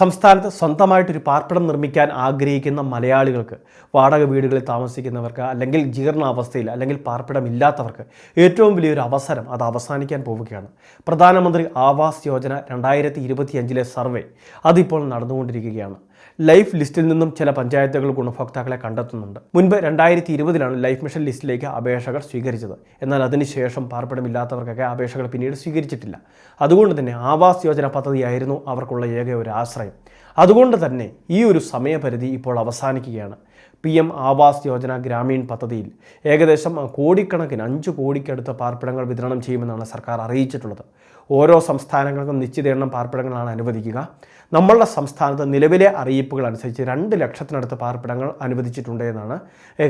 സംസ്ഥാനത്ത് സ്വന്തമായിട്ടൊരു പാർപ്പിടം നിർമ്മിക്കാൻ ആഗ്രഹിക്കുന്ന മലയാളികൾക്ക് വാടക വീടുകളിൽ താമസിക്കുന്നവർക്ക് അല്ലെങ്കിൽ ജീർണാവസ്ഥയിൽ അല്ലെങ്കിൽ പാർപ്പിടം ഇല്ലാത്തവർക്ക് ഏറ്റവും വലിയൊരു അവസരം അത് അവസാനിക്കാൻ പോവുകയാണ്. പ്രധാനമന്ത്രി ആവാസ് യോജന രണ്ടായിരത്തി സർവേ അതിപ്പോൾ നടന്നുകൊണ്ടിരിക്കുകയാണ്. ലൈഫ് ലിസ്റ്റിൽ നിന്നും ചില പഞ്ചായത്തുകൾ ഗുണഭോക്താക്കളെ കണ്ടെത്തുന്നുണ്ട്. മുൻപ് രണ്ടായിരത്തി ഇരുപതിലാണ് ലൈഫ് മിഷൻ ലിസ്റ്റിലേക്ക് അപേക്ഷകൾ സ്വീകരിച്ചത്. എന്നാൽ അതിനുശേഷം പാർപ്പിടമില്ലാത്തവർക്കൊക്കെ അപേക്ഷകൾ പിന്നീട് സ്വീകരിച്ചിട്ടില്ല. അതുകൊണ്ട് തന്നെ ആവാസ് യോജന പദ്ധതിയായിരുന്നു അവർക്കുള്ള ഏക ഒരു ആശ്രയം. അതുകൊണ്ട് തന്നെ ഈ ഒരു സമയപരിധി ഇപ്പോൾ അവസാനിക്കുകയാണ്. പി എം ആവാസ് യോജന ഗ്രാമീൺ പദ്ധതിയിൽ ഏകദേശം കോടിക്കണക്കിന് അഞ്ച് കോടിക്കടുത്ത പാർപ്പിടങ്ങൾ വിതരണം ചെയ്യുമെന്നാണ് സർക്കാർ അറിയിച്ചിട്ടുള്ളത്. ഓരോ സംസ്ഥാനങ്ങൾക്കും നിശ്ചിത എണ്ണം പാർപ്പിടങ്ങളാണ് അനുവദിക്കുക. നമ്മളുടെ സംസ്ഥാനത്ത് നിലവിലെ അറിയിപ്പുകൾ അനുസരിച്ച് രണ്ട് ലക്ഷത്തിനടുത്ത് പാർപ്പിടങ്ങൾ അനുവദിച്ചിട്ടുണ്ട് എന്നാണ്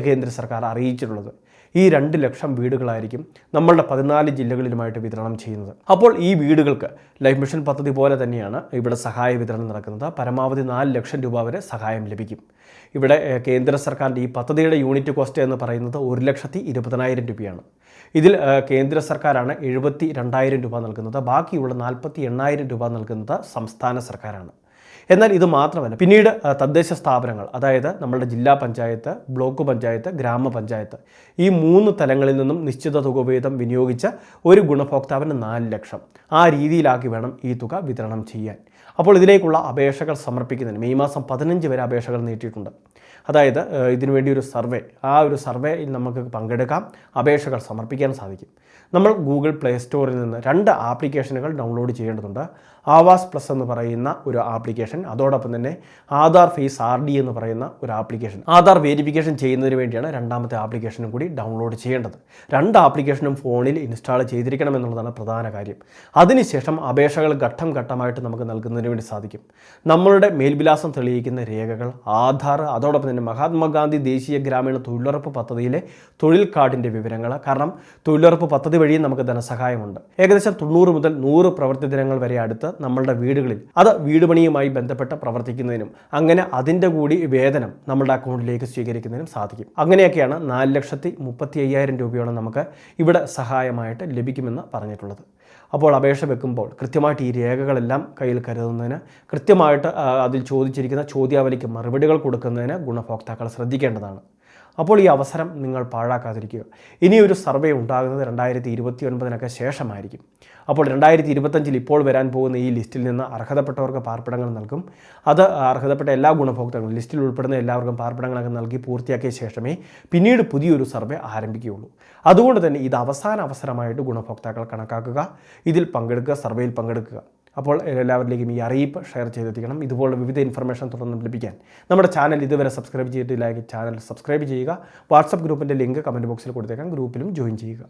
കേന്ദ്ര സർക്കാർ അറിയിച്ചിട്ടുള്ളത്. ഈ രണ്ട് ലക്ഷം വീടുകളായിരിക്കും നമ്മളുടെ പതിനാല് ജില്ലകളിലുമായിട്ട് വിതരണം ചെയ്യുന്നത്. അപ്പോൾ ഈ വീടുകൾക്ക് ലൈഫ് മിഷൻ പദ്ധതി പോലെ തന്നെയാണ് ഇവിടെ സഹായ വിതരണം നടക്കുന്നത്. പരമാവധി നാല് ലക്ഷം രൂപ വരെ സഹായം ലഭിക്കും. ഇവിടെ കേന്ദ്ര സർക്കാരിന്റെ ഈ പദ്ധതിയുടെ യൂണിറ്റ് കോസ്റ്റ് എന്ന് പറയുന്നത് ഒരു ലക്ഷത്തി ഇരുപതിനായിരം രൂപയാണ്. ഇതിൽ കേന്ദ്ര സർക്കാരാണ് എഴുപത്തി രണ്ടായിരം രൂപ നൽകുന്നത്. ബാക്കിയുള്ള നാൽപ്പത്തി എണ്ണായിരം രൂപ നൽകുന്നത് സംസ്ഥാന സർക്കാരാണ്. എന്നാൽ ഇത് മാത്രമല്ല പിന്നീട് തദ്ദേശ സ്ഥാപനങ്ങൾ അതായത് നമ്മളുടെ ജില്ലാ പഞ്ചായത്ത് ബ്ലോക്ക് പഞ്ചായത്ത് ഗ്രാമപഞ്ചായത്ത് ഈ മൂന്ന് തലങ്ങളിൽ നിന്നും നിശ്ചിത തുക വീതം വിനിയോഗിച്ച ഒരു ഗുണഭോക്താവിന് നാല് ലക്ഷം. ആ രീതിയിലാക്കി വേണം ഈ തുക വിതരണം ചെയ്യാൻ. അപ്പോൾ ഇതിലേക്കുള്ള അപേക്ഷകൾ സമർപ്പിക്കുന്നതിന് മെയ് മാസം പതിനഞ്ച് വരെ അപേക്ഷകൾ നീട്ടിയിട്ടുണ്ട്. അതായത് ഇതിനുവേണ്ടി ഒരു സർവേ ആ ഒരു സർവേയിൽ നമുക്ക് പങ്കെടുക്കാം അപേക്ഷകൾ സമർപ്പിക്കാൻ സാധിക്കും. നമ്മൾ ഗൂഗിൾ പ്ലേ സ്റ്റോറിൽ നിന്ന് രണ്ട് ആപ്ലിക്കേഷനുകൾ ഡൗൺലോഡ് ചെയ്യേണ്ടതുണ്ട്. ആവാസ് പ്ലസ് എന്ന് പറയുന്ന ഒരു ആപ്ലിക്കേഷൻ അതോടൊപ്പം തന്നെ ആധാർ ഫേസ് ആർ ഡി എന്ന് പറയുന്ന ഒരു ആപ്ലിക്കേഷൻ. ആധാർ വെരിഫിക്കേഷൻ ചെയ്യുന്നതിന് വേണ്ടിയാണ് രണ്ടാമത്തെ ആപ്ലിക്കേഷനും കൂടി ഡൗൺലോഡ് ചെയ്യേണ്ടത്. രണ്ട് ആപ്ലിക്കേഷനും ഫോണിൽ ഇൻസ്റ്റാൾ ചെയ്തിരിക്കണം എന്നുള്ളതാണ് പ്രധാന കാര്യം. അതിനുശേഷം അപേക്ഷകൾ ഘട്ടം ഘട്ടമായിട്ട് നമുക്ക് നൽകുന്നതിന് വേണ്ടി സാധിക്കും. നമ്മളുടെ മേൽവിലാസം തെളിയിക്കുന്ന രേഖകൾ ആധാർ അതോടൊപ്പം തന്നെ മഹാത്മാഗാന്ധി ദേശീയ ഗ്രാമീണ തൊഴിലുറപ്പ് പദ്ധതിയിലെ തൊഴിൽ കാർഡിന്റെ വിവരങ്ങൾ. കാരണം തൊഴിലുറപ്പ് പദ്ധതി വഴിയും നമുക്ക് ധനസഹായമുണ്ട്. ഏകദേശം തൊണ്ണൂറ് മുതൽ നൂറ് പ്രവൃത്തി ദിനങ്ങൾ വരെ അടുത്ത് നമ്മളുടെ വീടുകളിൽ. അത് വീട് പണിയുമായി ബന്ധപ്പെട്ട് പ്രവർത്തിക്കുന്നതിനും അങ്ങനെ അതിന്റെ കൂടി വേതനം നമ്മളുടെ അക്കൗണ്ടിലേക്ക് സ്വീകരിക്കുന്നതിനും സാധിക്കും. അങ്ങനെയൊക്കെയാണ് നാല് ലക്ഷത്തി മുപ്പത്തി അയ്യായിരം രൂപയോളം നമുക്ക് ഇവിടെ സഹായമായിട്ട് ലഭിക്കുമെന്ന് പറഞ്ഞിട്ടുള്ളത്. അപ്പോൾ അപേക്ഷ വെക്കുമ്പോൾ കൃത്യമായിട്ട് ഈ രേഖകളെല്ലാം കയ്യിൽ കരുതുന്നതിന് കൃത്യമായിട്ട് അതിൽ ചോദിച്ചിരിക്കുന്ന ചോദ്യാവലിക്ക് മറുപടികൾ കൊടുക്കുന്നതിന് ഗുണഭോക്താക്കൾ ശ്രദ്ധിക്കേണ്ടതാണ്. അപ്പോൾ ഈ അവസരം നിങ്ങൾ പാഴാക്കാതിരിക്കുക. ഇനിയൊരു സർവേ ഉണ്ടാകുന്നത് രണ്ടായിരത്തി ഇരുപത്തി ഒൻപതിനൊക്കെ ശേഷമായിരിക്കും. അപ്പോൾ രണ്ടായിരത്തി ഇരുപത്തഞ്ചിൽ ഇപ്പോൾ വരാൻ പോകുന്ന ഈ ലിസ്റ്റിൽ നിന്ന് അർഹതപ്പെട്ടവർക്ക് പാർപ്പിടങ്ങൾ നൽകും. അത് അർഹതപ്പെട്ട എല്ലാ ഗുണഭോക്താക്കളും ലിസ്റ്റിൽ ഉൾപ്പെടുന്ന എല്ലാവർക്കും പാർപ്പിടങ്ങളൊക്കെ നൽകി പൂർത്തിയാക്കിയ ശേഷമേ പിന്നീട് പുതിയൊരു സർവേ ആരംഭിക്കുകയുള്ളൂ. അതുകൊണ്ട് തന്നെ ഇത് അവസാന അവസരമായിട്ട് ഗുണഭോക്താക്കൾ കണക്കാക്കുക. ഇതിൽ പങ്കെടുക്കുക സർവേയിൽ പങ്കെടുക്കുക. അപ്പോൾ എല്ലാവരിലേക്കും ഈ അറിയിപ്പ് ഷെയർ ചെയ്തെത്തിക്കണം. ഇതുപോലുള്ള വിവിധ ഇൻഫർമേഷൻ തുടർന്ന് ലഭിക്കാൻ നമ്മുടെ ചാനൽ ഇതുവരെ സബ്സ്ക്രൈബ് ചെയ്തിട്ടില്ലെങ്കിൽ ചാനൽ സബ്സ്ക്രൈബ് ചെയ്യുക. വാട്സപ്പ് ഗ്രൂപ്പിന്റെ ലിങ്ക് കമന്റ് ബോക്സിൽ കൊടുത്തേക്കാം. ഗ്രൂപ്പിലും ജോയിൻ ചെയ്യുക.